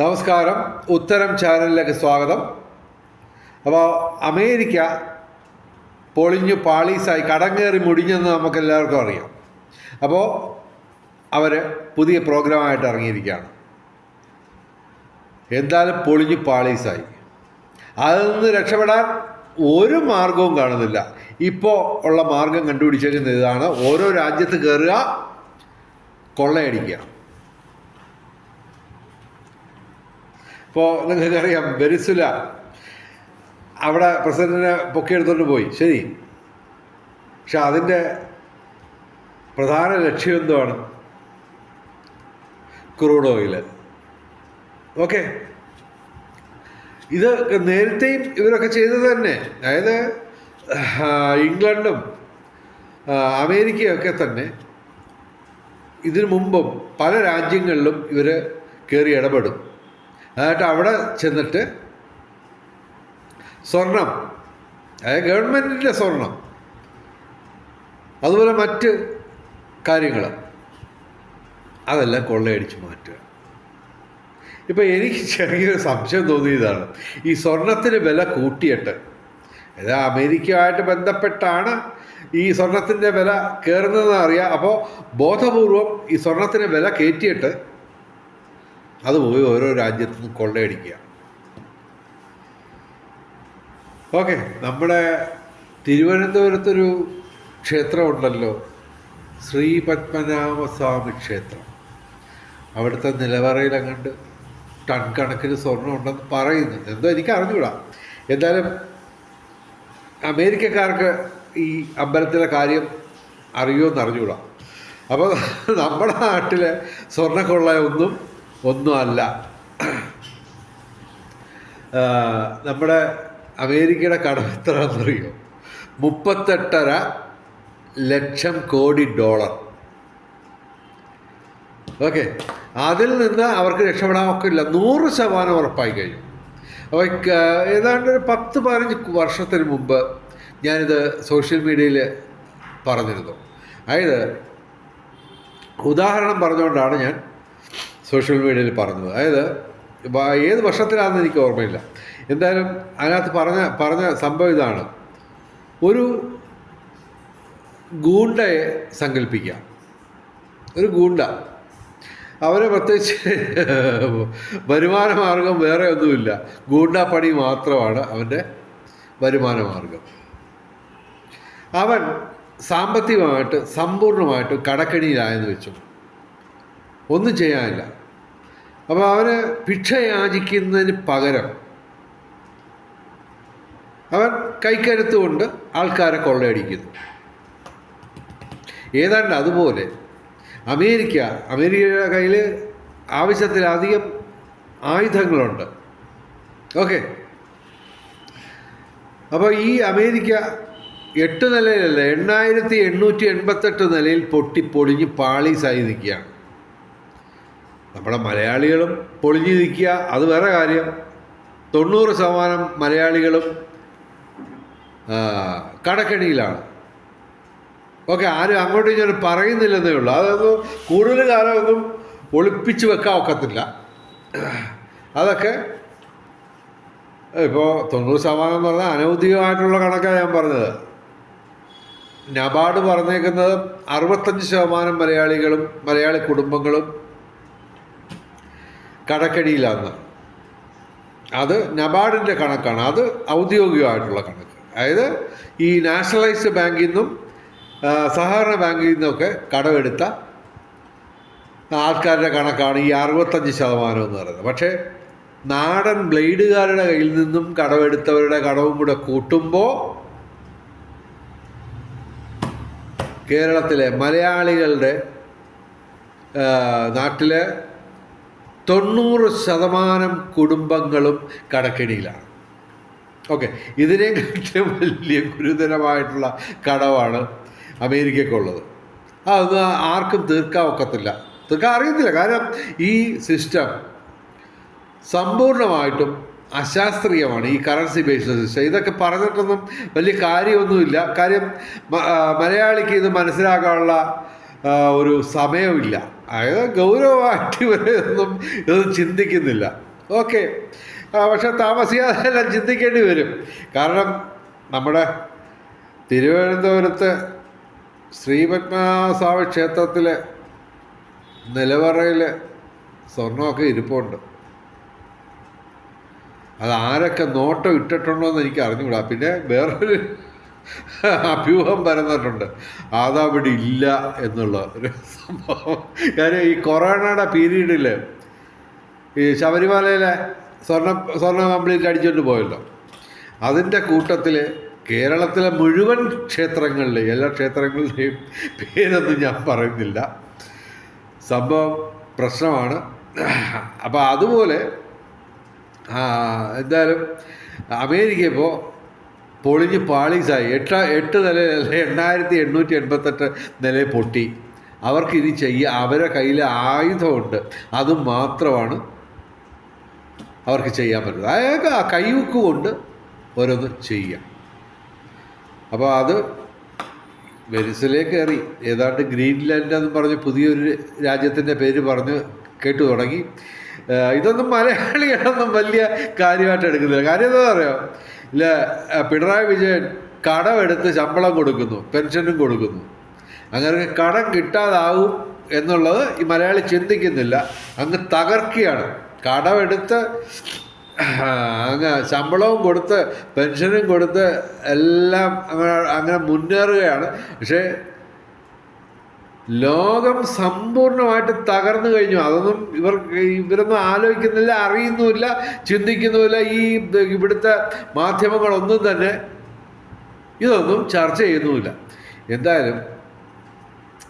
നമസ്കാരം. ഉത്തരം ചാനലിലേക്ക് സ്വാഗതം. അപ്പോൾ അമേരിക്ക പൊളിഞ്ഞു പാളീസായി കടങ്ങേറി മുടിഞ്ഞെന്ന് നമുക്ക് എല്ലാവർക്കും അറിയാം. അപ്പോൾ അവർ പുതിയ പ്രോഗ്രാമായിട്ട് ഇറങ്ങിയിരിക്കുകയാണ്. എന്തായാലും പൊളിഞ്ഞു പാളീസായി. അതിൽ നിന്ന് രക്ഷപ്പെടാൻ ഒരു മാർഗവും കാണുന്നില്ല. ഇപ്പോൾ ഉള്ള മാർഗം കണ്ടുപിടിച്ചേക്കുന്ന ഇതാണ്. ഓരോ രാജ്യത്ത് കയറുക കൊള്ളയടിക്കുക. ഇപ്പോൾ നിങ്ങൾക്കറിയാം ബെരിസുല അവിടെ പ്രസിഡന്റിനെ പൊക്കിയെടുത്തോണ്ട് പോയി ശരി. പക്ഷെ അതിന്റെ പ്രധാന ലക്ഷ്യം എന്തുവാണ്? Crude oil okay. ഇത് നേരത്തെയും ഇവരൊക്കെ ചെയ്തത് തന്നെ. അതായത് ഇംഗ്ലണ്ടും അമേരിക്കയൊക്കെ തന്നെ ഇതിനു മുമ്പും പല രാജ്യങ്ങളിലും ഇവർ കയറി ഇടപെടും. എന്നിട്ട് അവിടെ ചെന്നിട്ട് സ്വർണം അതായത് ഗവൺമെന്റിന്റെ സ്വർണം അതുപോലെ മറ്റ് കാര്യങ്ങൾ അതെല്ലാം കൊള്ളയടിച്ച് മാറ്റുക. ഇപ്പം എനിക്ക് ചെറിയൊരു സംശയം തോന്നിയതാണ്. ഈ സ്വർണത്തിന് വില കൂട്ടിയിട്ട് ഇത് അമേരിക്കയുമായിട്ട് ബന്ധപ്പെട്ടാണ് ഈ സ്വർണത്തിന്റെ വില കയറുന്നതെന്ന് അറിയാം. അപ്പോൾ ബോധപൂർവം ഈ സ്വർണത്തിന് വില കയറ്റിയിട്ട് അത് പോയി ഓരോ രാജ്യത്തു നിന്നും കൊള്ളയടിക്കുക. ഓക്കെ നമ്മുടെ തിരുവനന്തപുരത്തൊരു ക്ഷേത്രമുണ്ടല്ലോ ശ്രീ പത്മനാഭസ്വാമി ക്ഷേത്രം. അവിടുത്തെ നിലവറയിൽ അങ്ങോട്ട് ടൺ കണക്കിന് സ്വർണം ഉണ്ടെന്ന് പറയുന്നു എന്തോ എനിക്ക് അറിഞ്ഞുകൂടാ. എന്തായാലും അമേരിക്കക്കാർക്ക് ഈ അമ്പലത്തിലെ കാര്യം അറിയുമെന്ന് അറിഞ്ഞുകൂടാ അപ്പോൾ നമ്മുടെ നാട്ടിലെ സ്വർണക്കൊള്ള ഒന്നും ഒന്നും അല്ല. ആ, നമ്മുടെ അമേരിക്കയുടെ കടം എത്രയാണെന്നറിയോ മുപ്പത്തെട്ടര ലക്ഷം കോടി ഡോളർ. ഓക്കെ. അതിൽ നിന്ന് അവർക്ക് രക്ഷപ്പെടാൻ ഒക്കില്ല നൂറ് ശതമാനം ഉറപ്പായി കഴിഞ്ഞു. അപ്പോൾ ഏതാണ്ട് ഒരു പത്ത് പതിനഞ്ച് വർഷത്തിന് മുമ്പ് ഞാനിത് സോഷ്യൽ മീഡിയയിൽ പറഞ്ഞിരുന്നു. അതായത് ഉദാഹരണം പറഞ്ഞുകൊണ്ടാണ് ഞാൻ സോഷ്യൽ മീഡിയയിൽ പറഞ്ഞത് അതായത് ഏത് വർഷത്തിലാണെന്ന് എനിക്ക് ഓർമ്മയില്ല. എന്തായാലും അതിനകത്ത് പറഞ്ഞ പറഞ്ഞ സംഭവം ഇതാണ്. ഒരു ഗൂണ്ടയെ സങ്കല്പിക്കാം ഒരു ഗൂണ്ട. അവരെ പ്രത്യേകിച്ച് വരുമാന മാർഗം വേറെ ഒന്നുമില്ല. ഗൂണ്ടാപ്പണി മാത്രമാണ് അവന്റെ വരുമാന മാർഗം. അവൻ സാമ്പത്തികമായിട്ട് സമ്പൂർണമായിട്ട് കടക്കണിയിലായെന്ന് വെച്ചു. ഒന്നും ചെയ്യാനില്ല. അപ്പോൾ അവർ ഭിക്ഷ യാചിക്കുന്നതിന് പകരം അവൻ കൈക്കരുത്തുകൊണ്ട് ആൾക്കാരെ കൊള്ളയടിക്കുന്നു. ഏതാണ്ട് അതുപോലെ അമേരിക്ക അമേരിക്കയുടെ കയ്യിൽ ആവശ്യത്തിലധികം ആയുധങ്ങളുണ്ട്. ഓക്കെ. അപ്പോൾ ഈ അമേരിക്ക എട്ട് നിലയിലല്ല എണ്ണായിരത്തി എണ്ണൂറ്റി എൺപത്തെട്ട് നിലയിൽ പൊട്ടിപ്പൊളിഞ്ഞ് പാളീസായി നിൽക്കുകയാണ്. നമ്മുടെ മലയാളികളും പൊളിഞ്ഞു നിൽക്കുക അത് വേറെ കാര്യം. തൊണ്ണൂറ് ശതമാനം മലയാളികളും കടക്കെണിയിലാണ്. ഓക്കെ ആരും അങ്ങോട്ടും ഇങ്ങോട്ടും പറയുന്നില്ലെന്നേ ഉള്ളൂ. അതൊന്നും കൂടുതൽ കാലമൊന്നും ഒളിപ്പിച്ച് വെക്കാൻ ഒക്കത്തില്ല. അതൊക്കെ ഇപ്പോൾ തൊണ്ണൂറ് ശതമാനം എന്ന് പറഞ്ഞാൽ അനൗദ്യോഗികമായിട്ടുള്ള കണക്കാണ് ഞാൻ പറഞ്ഞത്. നബാർഡ് പറഞ്ഞേക്കുന്നത് അറുപത്തഞ്ച് ശതമാനം മലയാളികളും മലയാളി കുടുംബങ്ങളും കടക്കടിയിലാണ്. അത് നബാർഡിന്റെ കണക്കാണ്. അത് ഔദ്യോഗികമായിട്ടുള്ള കണക്ക്. അതായത് ഈ നാഷണലൈസ്ഡ് ബാങ്കിൽ നിന്നും സഹകരണ ബാങ്കിൽ നിന്നൊക്കെ കടമെടുത്ത ആൾക്കാരുടെ കണക്കാണ് ഈ അറുപത്തഞ്ച് ശതമാനം എന്ന് പറയുന്നത്. പക്ഷേ നാടൻ ബ്ലേഡുകാരുടെ കയ്യിൽ നിന്നും കടമെടുത്തവരുടെ കടവും കൂടെ കൂട്ടുമ്പോൾ കേരളത്തിലെ മലയാളികളുടെ നാട്ടിലെ തൊണ്ണൂറ് ശതമാനം കുടുംബങ്ങളും കടക്കെണിയിലാണ്. ഓക്കെ ഇതിനെക്കാട്ടിലും വലിയ ഗുരുതരമായിട്ടുള്ള കടവാണ് അമേരിക്കക്കുള്ളത് അത് ആർക്കും തീർക്കാൻ ഒക്കത്തില്ല തീർക്കാൻ അറിയത്തില്ല. കാരണം ഈ സിസ്റ്റം സമ്പൂർണമായിട്ടും അശാസ്ത്രീയമാണ്. ഈ കറൻസി ബേസ്ഡ് സിസ്റ്റം. ഇതൊക്കെ പറഞ്ഞിട്ടൊന്നും വലിയ കാര്യമൊന്നുമില്ല. കാര്യം മലയാളിക്ക് ഇത് മനസ്സിലാക്കാനുള്ള ഒരു സമയമില്ല അതായത് ഗൗരവമായിട്ട് ഇവരൊന്നും ഇതൊന്നും ചിന്തിക്കുന്നില്ല. ഓക്കെ പക്ഷെ താമസിയാതെ എല്ലാം ചിന്തിക്കേണ്ടി വരും. കാരണം നമ്മുടെ തിരുവനന്തപുരത്ത് ശ്രീപത്മനാഭസ്വാമി ക്ഷേത്രത്തിൽ നിലവറയിൽ സ്വർണമൊക്കെ ഇരിപ്പുണ്ട്. അത് ആരൊക്കെ നോട്ടം ഇട്ടിട്ടുണ്ടോ എന്ന് എനിക്ക് അറിഞ്ഞുകൂടാ പിന്നെ വേറൊരു അഭ്യൂഹം പരന്നിട്ടുണ്ട്. അതവിടെ ഇല്ല എന്നുള്ള ഒരു സംഭവം. കാര്യം ഈ കൊറോണയുടെ പീരീഡിൽ ഈ ശബരിമലയിലെ സ്വർണ സ്വർണ കംപ്ലീറ്റ് അടിച്ചുകൊണ്ട് പോയല്ലോ. അതിന്റെ കൂട്ടത്തിൽ കേരളത്തിലെ മുഴുവൻ ക്ഷേത്രങ്ങളിലെയും എല്ലാ ക്ഷേത്രങ്ങളുടെയും പേരൊന്നും ഞാൻ പറയുന്നില്ല. സംഭവം പ്രശ്നമാണ്. അപ്പോൾ അതുപോലെ എന്തായാലും അമേരിക്ക ഇപ്പോൾ പൊളിഞ്ഞ് പാളീസായി. എട്ട് എട്ട് നില എണ്ണായിരത്തി എണ്ണൂറ്റി എൺപത്തെട്ട് നില പൊട്ടി. അവർക്ക് ഇനി ചെയ്യുക അവരെ കയ്യിൽ ആയുധമുണ്ട്. അത് മാത്രമാണ് അവർക്ക് ചെയ്യാൻ പറ്റുന്നത്. അയാൾക്ക് ആ കൈവക്ക് കൊണ്ട് ഓരോന്ന് ചെയ്യാം. അപ്പോൾ അത് വെനിസിലേക്ക് കയറി ഏതാണ്ട് ഗ്രീൻലാൻഡ് എന്ന് പറഞ്ഞ് പുതിയൊരു രാജ്യത്തിന്റെ പേര് പറഞ്ഞ് കേട്ടു തുടങ്ങി. ഇതൊന്നും മലയാളികളൊന്നും വലിയ കാര്യമായിട്ട് എടുക്കുന്നില്ല. കാര്യം എന്താ പറയുക ഇല്ല പിണറായി വിജയൻ കടമെടുത്ത് ശമ്പളം കൊടുക്കുന്നു പെൻഷനും കൊടുക്കുന്നു. അങ്ങനെ കടം കിട്ടാതാവും എന്നുള്ളത് ഈ മലയാളി ചിന്തിക്കുന്നില്ല. അങ്ങ് തകർക്കുകയാണ്. കടമെടുത്ത് അങ്ങ് ശമ്പളവും കൊടുത്ത് പെൻഷനും കൊടുത്ത് എല്ലാം അങ്ങനെ അങ്ങനെ മുന്നേറുകയാണ്. പക്ഷേ ലോകം സമ്പൂർണമായിട്ട് തകർന്നു കഴിഞ്ഞു. അതൊന്നും ഇവർ ഇവരൊന്നും ആലോചിക്കുന്നില്ല അറിയുന്നുമില്ല ചിന്തിക്കുന്നുമില്ല ഈ ഇവിടുത്തെ മാധ്യമങ്ങളൊന്നും തന്നെ ഇതൊന്നും ചർച്ച ചെയ്യുന്നുമില്ല. എന്തായാലും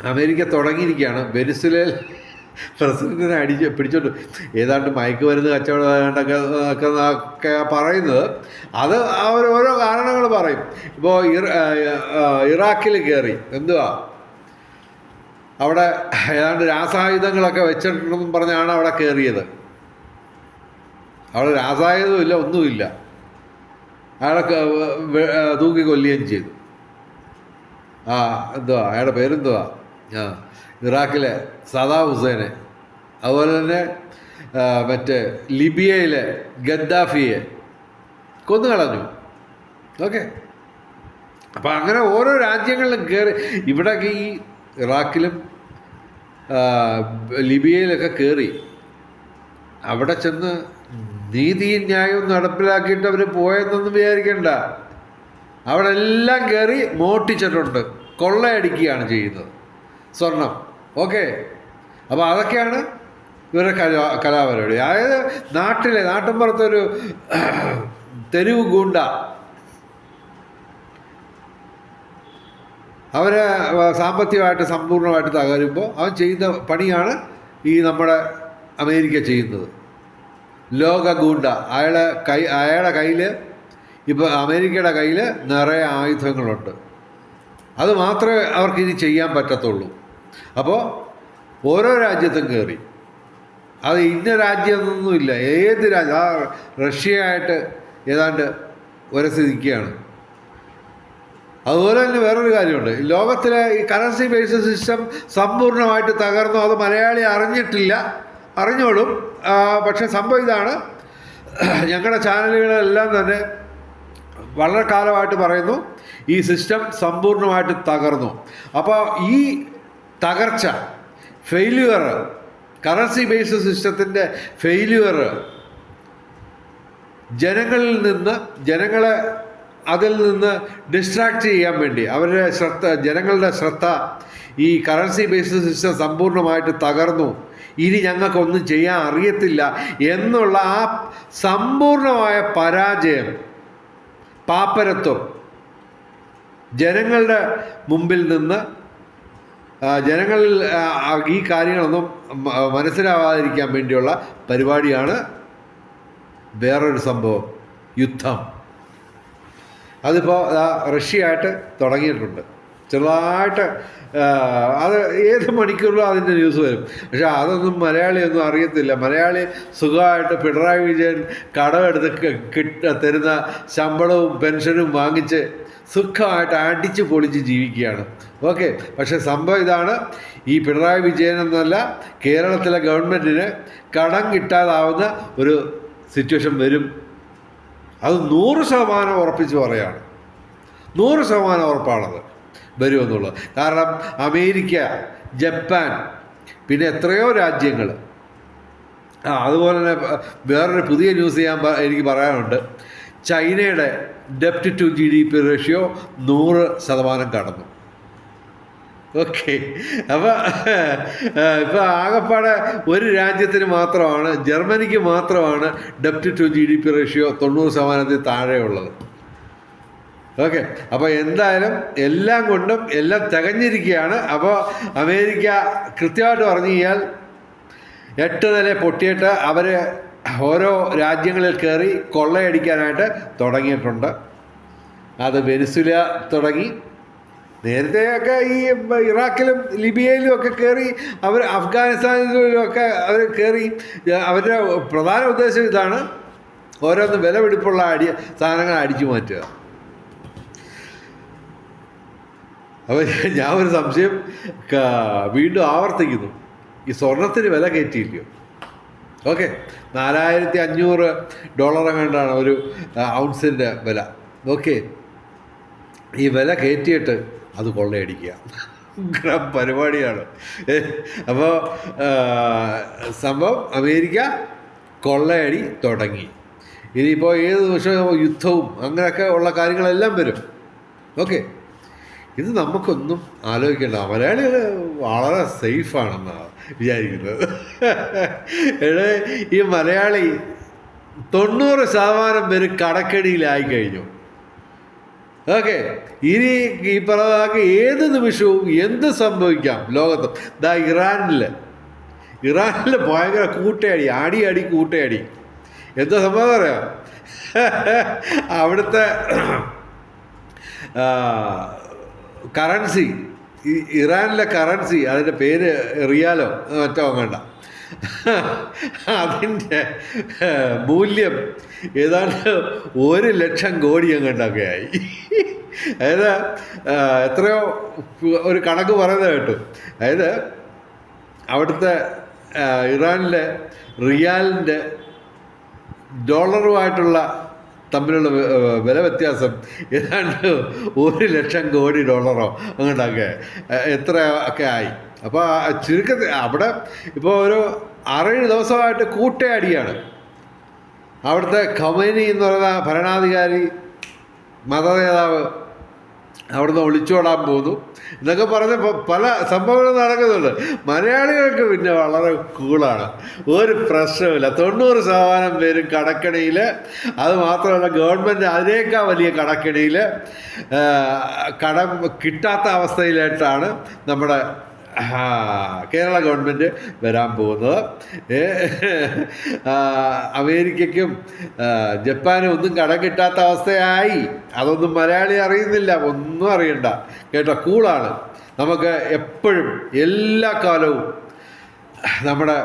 അമേരിക്ക തുടങ്ങിയിരിക്കുകയാണ്. വെനിസുലയിൽ പ്രസിഡന്റിനെ അടിച്ച് പിടിച്ചോണ്ട് ഏതാണ്ട് മയക്ക് മരുന്ന് കച്ചവടം ഏതാണ്ടൊക്കെ ഒക്കെ ഒക്കെ പറയുന്നത്. അത് അവർ ഓരോ കാരണങ്ങൾ പറയും. ഇപ്പോൾ ഇറാഖിൽ കയറി എന്തുവാ? അവിടെ ഏതാണ്ട് രാസായുധങ്ങളൊക്കെ വെച്ചിട്ടുണ്ടെന്നും പറഞ്ഞാണ് അവിടെ കയറിയത് അവിടെ രാസായുധമില്ല ഒന്നുമില്ല. അയാളെ തൂക്കി കൊല്ലുകയും ചെയ്തു. ആ എന്തുവാ? അയാളുടെ പേരെന്തുവാ? ആ ഇറാഖിലെ സദാം ഹുസൈനെ. അതുപോലെ തന്നെ മറ്റേ ലിബിയയിലെ ഗദ്ദാഫിയെ കൊന്നു കളഞ്ഞു ഓക്കെ. അപ്പം അങ്ങനെ ഓരോ രാജ്യങ്ങളിലും കയറി ഇവിടെയൊക്കെ ഈ ഇറാഖിലും ലിബിയയിലൊക്കെ കയറി അവിടെ ചെന്ന് നീതിയും ന്യായവും നടപ്പിലാക്കിയിട്ട് അവർ പോയെന്നൊന്നും വിചാരിക്കണ്ട. അവിടെ എല്ലാം കയറി മോട്ടിച്ചിട്ടുണ്ട് കൊള്ളയടിക്കുകയാണ് ചെയ്യുന്നത്. സ്വർണം. ഓക്കെ. അപ്പോൾ അതൊക്കെയാണ് ഇവരുടെ കലാ കലാപരിപാടി. അതായത് നാട്ടിലെ നാട്ടിൻപുറത്തൊരു തെരുവ് ഗൂണ്ട. അവരെ സാമ്പത്തികമായിട്ട് സമ്പൂർണമായിട്ട് തകരുമ്പോൾ അവൻ ചെയ്യുന്ന പണിയാണ് ഈ നമ്മുടെ അമേരിക്ക ചെയ്യുന്നത്. ലോക ഗൂണ്ട അയാളെ കൈ അയാളുടെ കയ്യിൽ ഇപ്പോൾ അമേരിക്കയുടെ കയ്യിൽ നിറയെ ആയുധങ്ങളുണ്ട്. അത് മാത്രമേ അവർക്ക് ഇനി ചെയ്യാൻ പറ്റത്തുള്ളൂ. അപ്പോൾ ഓരോ രാജ്യത്തും കയറി അത് ഇന്ന രാജ്യമൊന്നുമില്ല ഏത് രാജ്യം ആ റഷ്യയായിട്ട് ഏതാണ്ട് ഒരസി നിൽക്കുകയാണ് അതുപോലെ തന്നെ വേറൊരു കാര്യമുണ്ട്. ലോകത്തിലെ ഈ കറൻസി ബേസ്ഡ് സിസ്റ്റം സമ്പൂർണമായിട്ട് തകർന്നു. അത് മലയാളി അറിഞ്ഞിട്ടില്ല. അറിഞ്ഞോളും. പക്ഷെ സംഭവം ഇതാണ്. ഞങ്ങളുടെ ചാനലുകളെല്ലാം തന്നെ വളരെ കാലമായിട്ട് പറയുന്നു ഈ സിസ്റ്റം സമ്പൂർണമായിട്ട് തകർന്നു. അപ്പോൾ ഈ തകർച്ച ഫെയില്യുവർ കറൻസി ബേസ്ഡ് സിസ്റ്റത്തിന്റെ ഫെയില്യുവർ ജനങ്ങളിൽ നിന്ന് ജനങ്ങളെ അതിൽ നിന്ന് ഡിസ്ട്രാക്ട് ചെയ്യാൻ വേണ്ടി അവരുടെ ശ്രദ്ധ ജനങ്ങളുടെ ശ്രദ്ധ ഈ കറൻസി ബേസ്ഡ് സിസ്റ്റം സമ്പൂർണമായിട്ട് തകർന്നു. ഇനി ഞങ്ങൾക്കൊന്നും ചെയ്യാൻ അറിയത്തില്ല എന്നുള്ള ആ സമ്പൂർണമായ പരാജയം പാപ്പരത്വം ജനങ്ങളുടെ മുമ്പിൽ നിന്ന് ജനങ്ങളിൽ ഈ കാര്യങ്ങളൊന്നും മനസ്സിലാവാതിരിക്കാൻ വേണ്ടിയുള്ള പരിപാടിയാണ് വേറൊരു സംഭവം യുദ്ധം. അതിപ്പോൾ റഷ്യയായിട്ട് തുടങ്ങിയിട്ടുണ്ട്. ചെറുതായിട്ട് അത് ഏത് മണിക്കൂറിലും അതിന്റെ ന്യൂസ് വരും. പക്ഷെ അതൊന്നും മലയാളിയൊന്നും അറിയത്തില്ല. മലയാളി സുഖമായിട്ട് പിണറായി വിജയൻ കടമെടുത്ത് കിട്ട തരുന്ന ശമ്പളവും പെൻഷനും വാങ്ങിച്ച് സുഖമായിട്ട് അടിച്ച് പൊളിച്ച് ജീവിക്കുകയാണ്. ഓക്കെ. പക്ഷെ സംഭവം ഇതാണ്. ഈ പിണറായി വിജയൻ എന്നല്ല കേരളത്തിലെ ഗവൺമെന്റിന് കടം കിട്ടാതാവുന്ന ഒരു സിറ്റുവേഷൻ വരും. അത് നൂറ് ശതമാനം ഉറപ്പിച്ച് പറയാണ്. നൂറ് ശതമാനം ഉറപ്പാണത്. വരുമെന്നുള്ളത് കാരണം അമേരിക്ക ജപ്പാൻ പിന്നെ എത്രയോ രാജ്യങ്ങൾ. ആ അതുപോലെ തന്നെ വേറൊരു പുതിയ ന്യൂസ് ഞാൻ എനിക്ക് പറയാനുണ്ട്. ചൈനയുടെ ഡെപ്റ്റ് to G D P ratio നൂറ് ശതമാനം കടന്നു. ഓക്കെ അപ്പോൾ ഇപ്പോൾ ആകപ്പാടെ ഒരു രാജ്യത്തിന് മാത്രമാണ് ജർമ്മനിക്ക് മാത്രമാണ് ഡെപ്റ്റ് to G D P ratio തൊണ്ണൂറ് ശതമാനത്തിൽ താഴെയുള്ളത്. ഓക്കെ അപ്പോൾ എന്തായാലും എല്ലാം കൊണ്ടും എല്ലാം തികഞ്ഞിരിക്കുകയാണ് അപ്പോൾ അമേരിക്ക കൃത്യമായിട്ട് പറഞ്ഞു കഴിഞ്ഞാൽ എട്ട് നില പൊട്ടിയിട്ട് അവർ ഓരോ രാജ്യങ്ങളിൽ കയറി കൊള്ളയടിക്കാനായിട്ട് തുടങ്ങിയിട്ടുണ്ട്. അത് വെനിസുല തുടങ്ങി. നേരത്തെയൊക്കെ ഈ ഇറാഖിലും ലിബിയയിലും ഒക്കെ കയറി അവർ അഫ്ഗാനിസ്ഥാനിലും ഒക്കെ അവർ കയറി അവരുടെ പ്രധാന ഉദ്ദേശം ഇതാണ് ഓരോന്ന് വിലപിടിപ്പുള്ള അടി സാധനങ്ങൾ അടിച്ചു മാറ്റുക. അപ്പോൾ ഞാൻ ഒരു സംശയം വീണ്ടും ആവർത്തിക്കുന്നു. ഈ സ്വർണത്തിന് വില കയറ്റിയില്ലയോ? ഓക്കെ നാലായിരത്തി അഞ്ഞൂറ് ഡോളർ കണ്ടാണ് ഒരു ഔൺസിന്റെ വില. ഓക്കെ ഈ വില കയറ്റിയിട്ട് അത് കൊള്ളയടിക്കുക. പരിപാടിയാണ്. അപ്പോൾ സംഭവം അമേരിക്ക കൊള്ളയടി തുടങ്ങി. ഇനിയിപ്പോൾ ഏത് നിമിഷവും യുദ്ധവും അങ്ങനെയൊക്കെ ഉള്ള കാര്യങ്ങളെല്ലാം വരും. ഓക്കെ. ഇത് നമുക്കൊന്നും ആലോചിക്കേണ്ട. മലയാളികൾ വളരെ സേഫാണെന്നാണ് വിചാരിക്കുന്നത്. ഈ മലയാളി തൊണ്ണൂറ് ശതമാനം പേര് കടക്കടിയിലായി കഴിഞ്ഞു. ഓക്കെ. ഇനി ഈ പറഞ്ഞ ഏത് നിമിഷവും എന്ത് സംഭവിക്കാം ലോകത്ത്? ദാ ഇറാനിൽ ഇറാനിൽ ഭയങ്കര കൂട്ടയടി ആടി അടി കൂട്ടയടി. എന്താ സംഭവം അറിയാം? അവിടുത്തെ കറൻസി ഇറാനിലെ കറൻസി അതിന്റെ പേര് റിയാലോ? മറ്റോ അങ്ങണ്ട. അതിന്റെ മൂല്യം ഏതാണ്ട് ഒരു ലക്ഷം കോടി അങ്ങോട്ടൊക്കെ ആയി അതായത് എത്രയോ ഒരു കണക്ക് പറയുന്നത് കേട്ടു. അതായത് അവിടുത്തെ ഇറാനിലെ റിയാലിന്റെ ഡോളറുമായിട്ടുള്ള തമ്മിലുള്ള വില വ്യത്യാസം ഏതാണ്ട് ഒരു ലക്ഷം കോടി ഡോളറോ അങ്ങോട്ടൊക്കെ എത്ര ഒക്കെ ആയി. അപ്പോൾ ചുരുക്കത്തിൽ അവിടെ ഇപ്പോൾ ഒരു ആറേഴ് ദിവസമായിട്ട് കൂട്ടയടിയാണ്. അവിടുത്തെ കമനി എന്ന് പറയുന്ന ഭരണാധികാരി മത നേതാവ് അവിടുന്ന് ഒളിച്ചോടാൻ പോകുന്നു എന്നൊക്കെ പറഞ്ഞ പല സംഭവങ്ങളും നടക്കുന്നുണ്ട്. മലയാളികൾക്ക് പിന്നെ വളരെ കൂളാണ്. ഒരു പ്രശ്നമില്ല തൊണ്ണൂറ് ശതമാനം പേരും കടക്കണിയിൽ അത് മാത്രമല്ല ഗവൺമെന്റ് അതിനേക്കാൾ വലിയ കടക്കണിയിൽ കടം കിട്ടാത്ത അവസ്ഥയിലായിട്ടാണ് നമ്മുടെ കേരള ഗവൺമെന്റ് വരാൻ പോകുന്നത്. അമേരിക്കയ്ക്കും ജപ്പാനും ഒന്നും കടം കിട്ടാത്ത അവസ്ഥയായി. അതൊന്നും മലയാളി അറിയുന്നില്ല ഒന്നും അറിയണ്ട. കേട്ടോ കൂളാണ്. നമുക്ക് എപ്പോഴും എല്ലാ കാലവും നമ്മുടെ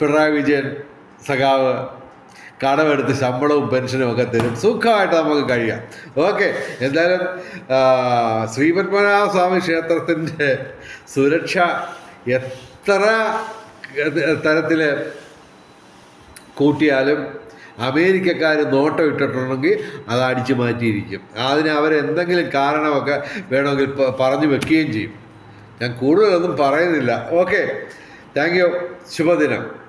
പിണറായി വിജയൻ സഖാവ് കടമെടുത്ത് ശമ്പളവും പെൻഷനും ഒക്കെ തരും. സുഖമായിട്ട് നമുക്ക് കഴിയാം. ഓക്കെ എന്തായാലും ആ, ശ്രീപത്മനാഭ സ്വാമി ക്ഷേത്രത്തിന്റെ സുരക്ഷ എത്ര തരത്തിൽ കൂട്ടിയാലും അമേരിക്കക്കാർ നോട്ടം ഇട്ടിട്ടുണ്ടെങ്കിൽ അത് അടിച്ചു മാറ്റിയിരിക്കും. അതിന് അവരെന്തെങ്കിലും കാരണമൊക്കെ വേണമെങ്കിൽ പറഞ്ഞു വെക്കുകയും ചെയ്യും. ഞാൻ കൂടുതലൊന്നും പറയുന്നില്ല. Okay thank you. ശുഭദിനം.